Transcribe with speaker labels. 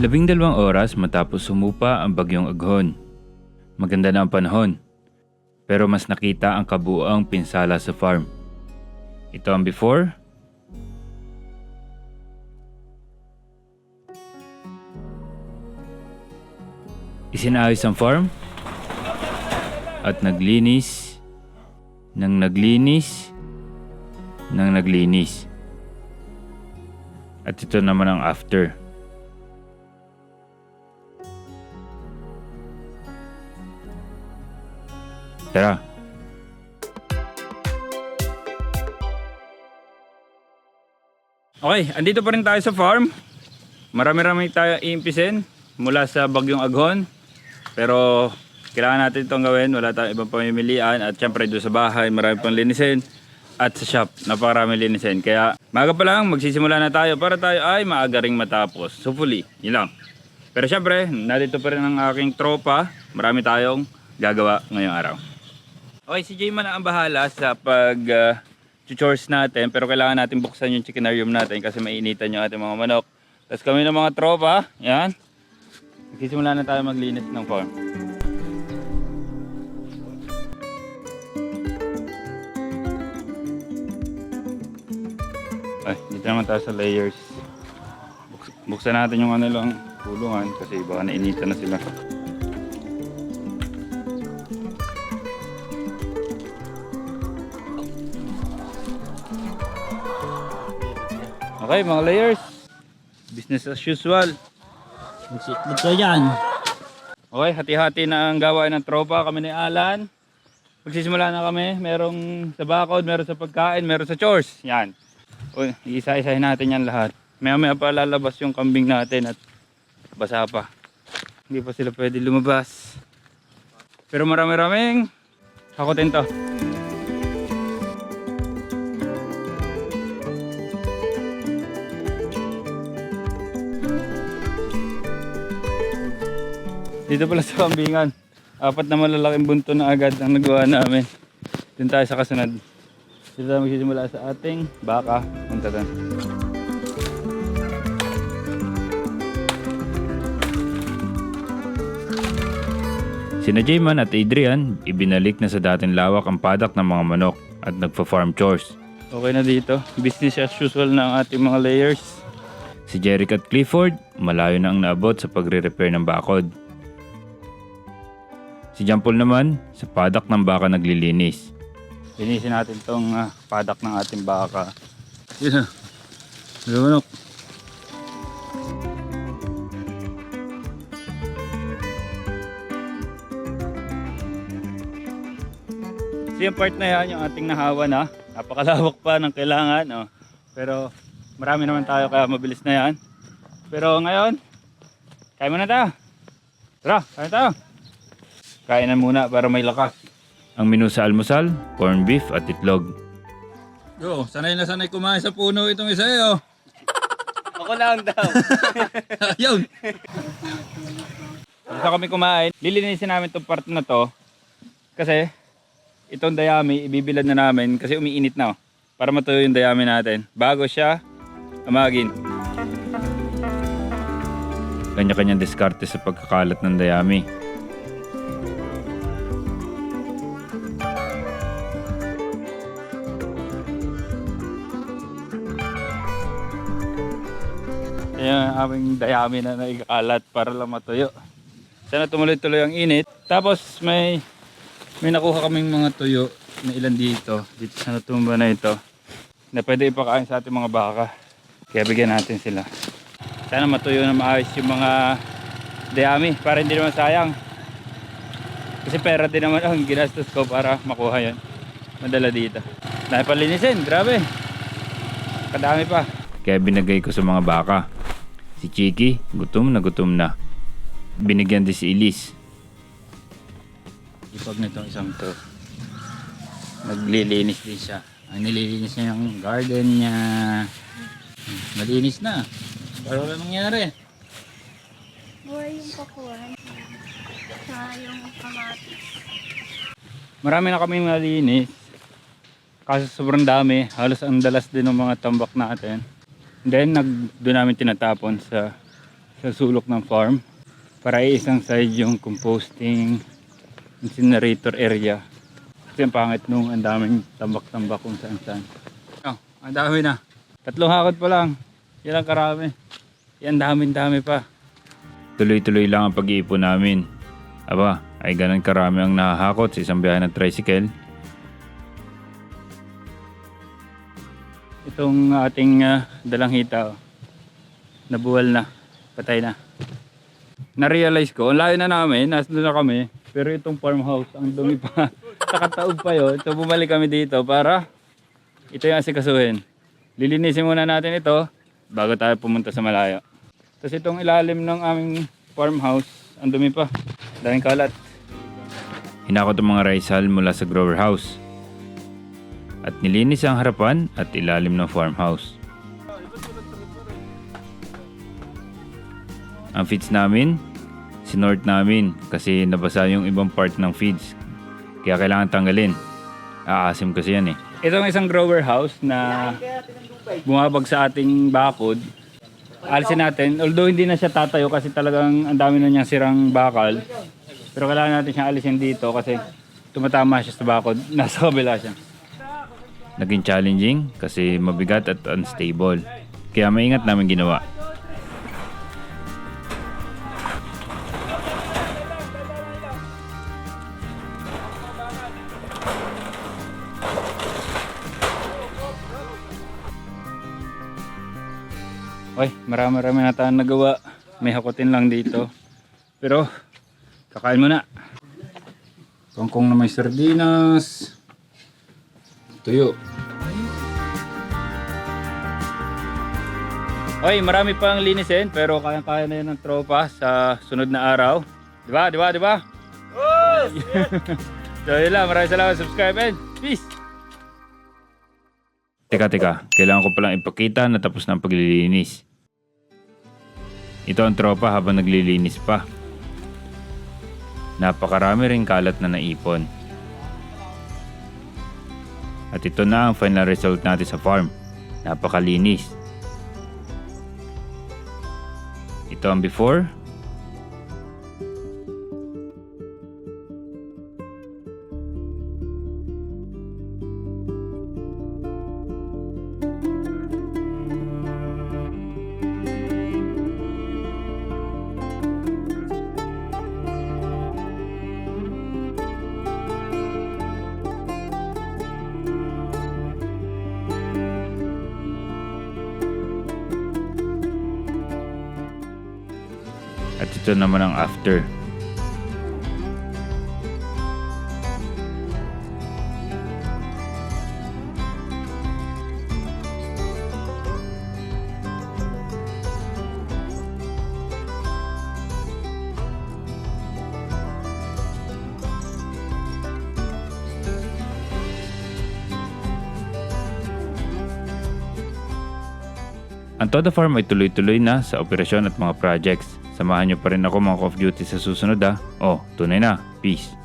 Speaker 1: Labing dalawang oras matapos sumupa ang bagyong aghon. Maganda na ang panahon. Pero mas nakita ang kabuoang pinsala sa farm. Ito ang before. Isinayos ang farm. At naglinis. Nang naglinis. Nang naglinis. At ito naman ang after. Tara. Okay, andito pa rin tayo sa farm. Marami-rami tayo iimpisin mula sa bagyong aghon. Pero kailangan natin itong gawin. Wala tayong ibang pamimilian. At syempre doon sa bahay, marami pang linisin. At sa shop, napakarami linisin. Kaya maga pa lang, magsisimula na tayo para tayo ay maaga ring matapos. Hopefully, yun lang. Pero syempre, nandito pa rin ang aking tropa. Marami tayong gagawa ngayong araw. Okay, si Jayman ang bahala sa pag uh, chores natin pero kailangan natin buksan yung chickenarium natin kasi mainitan yung ating mga manok. Tapos kami ng mga tropa, yan. Magsisimula na tayo maglinis ng farm. Ay, dito naman tayo sa layers. Buks- buksan natin yung ano lang kulungan kasi baka nainitan na sila. Okay, mga layers. Business as usual.
Speaker 2: Magsiklog ka dyan.
Speaker 1: Okay, hati-hati na ang gawain ng tropa. Kami ni Alan. Magsisimula na kami. Merong sa bakod, meron sa pagkain, meron sa chores. Yan. Isa-isahin natin yan lahat. Maya-maya pa lalabas yung kambing natin at basa pa. Hindi pa sila pwede lumabas. Pero marami-raming hakutin to. Dito pala sa kambingan. Apat na malalaking bunto na agad ang nagawa namin. Dito tayo sa kasunod. Dito tayo magsisimula sa ating baka. Punta doon. Sina Jayman at Adrian, ibinalik na sa dating lawak ang padak ng mga manok at nagpa-farm chores. Okay na dito. Business as usual na ang ating mga layers. Si Jeric at Clifford, malayo na ang naabot sa pagre-repair ng bakod. Si John Paul naman, sa padak ng baka naglilinis. Linisin natin tong ah, padak ng ating baka. Yun na. Lumanok. So yung part na yan, yung ating nahawa na. Napakalawak pa ng kailangan. Oh. Pero marami naman tayo kaya mabilis na yan. Pero ngayon, kaya muna tayo. Tara, kaya tayo. Kainan muna para may lakas. Ang menu sa almusal, corned beef at itlog. Yo, sanay na sanay kumain sa puno itong isa eh, oh.
Speaker 2: Ako lang daw.
Speaker 1: Ayun. Gusto kami kumain. Lilinisin namin itong part na to. Kasi itong dayami, ibibilad na namin kasi umiinit na. Oh, para matuyo yung dayami natin. Bago siya amagin. Kanya-kanyang diskarte sa pagkakalat ng dayami. Ang aming dayami na naikakalat para lang matuyo. Sana tumuloy-tuloy ang init. Tapos may may nakuha kaming mga tuyo na ilan dito. Dito sa natumba na ito. Na pwede ipakain sa ating mga baka. Kaya bigyan natin sila. Sana matuyo na maayos yung mga dayami para hindi naman sayang. Kasi pera din naman ang ginastos ko para makuha yan. Madala dito. Dahil grabe. Kadami pa. Kaya binagay ko sa mga baka. Si Chiki, gutom na gutom na. Binigyan din si Elise. Ipag nitong isang to. Naglilinis din siya. Ang nililinis niya yung garden niya. Malinis na. Pero wala nangyari.
Speaker 3: Buhay yung pakuhan. Saka yung kamatis.
Speaker 1: Marami na kami malinis. Kaso sobrang dami. Halos ang dalas din ng mga tambak natin. Then, nag, doon namin tinatapon sa sa sulok ng farm para isang side yung composting incinerator area. Kasi ang pangit nung ang daming tambak-tambak kung saan saan. Oh, ang dami na. Tatlong hakot pa lang. Yan ang karami. Yan daming dami pa. Tuloy-tuloy lang ang pag-iipon namin. Aba, ay ganun karami ang nahahakot sa isang biyahe ng tricycle. Itong ating ah, dalang hita, oh, nabuwal na, patay na. Na-realize ko, ang layo na namin, nasa doon na kami, pero itong farmhouse, ang dumi pa. Nakataob pa yun. So bumalik kami dito para ito yung asikasuhin. Lilinisin muna natin ito bago tayo pumunta sa malayo. Tapos itong ilalim ng aming farmhouse, ang dumi pa. Daming kalat. Hinakot ang mga rice mula sa grower house. At nilinis ang harapan at ilalim ng farmhouse. Ang feeds namin, sinort namin kasi nabasa yung ibang part ng feeds. Kaya kailangan tanggalin. Aasim kasi yan eh. Ito ang isang grower house na bumabag sa ating bakod. Alisin natin. Although hindi na siya tatayo kasi talagang ang dami na niyang sirang bakal. Pero kailangan natin siyang alisin dito kasi tumatama siya sa bakod. Nasa kabila siya. Naging challenging kasi mabigat at unstable. Kaya maingat namin ginawa. Oy, marami-marami na tayong nagawa. May hakutin lang dito. Pero, kakain mo na. Kangkong na may sardinas. Tuyo. Oy, marami pang linisin pero kaya-kaya na yun ng tropa sa sunod na araw. Di ba? Di ba? Di ba? so yun lang, maraming salamat subscribe and peace! Teka, teka. Kailangan ko palang ipakita na tapos na ang paglilinis. Ito ang tropa habang naglilinis pa. Napakarami rin kalat na naipon. At ito na ang final result natin sa farm. Napakalinis. Ito ang before. Ito naman ang after. Ang Toda Farm ay tuloy-tuloy na sa operasyon at mga projects. Samahan niyo pa rin ako mga off-duty sa susunod ah. Oh, tunay na. Peace.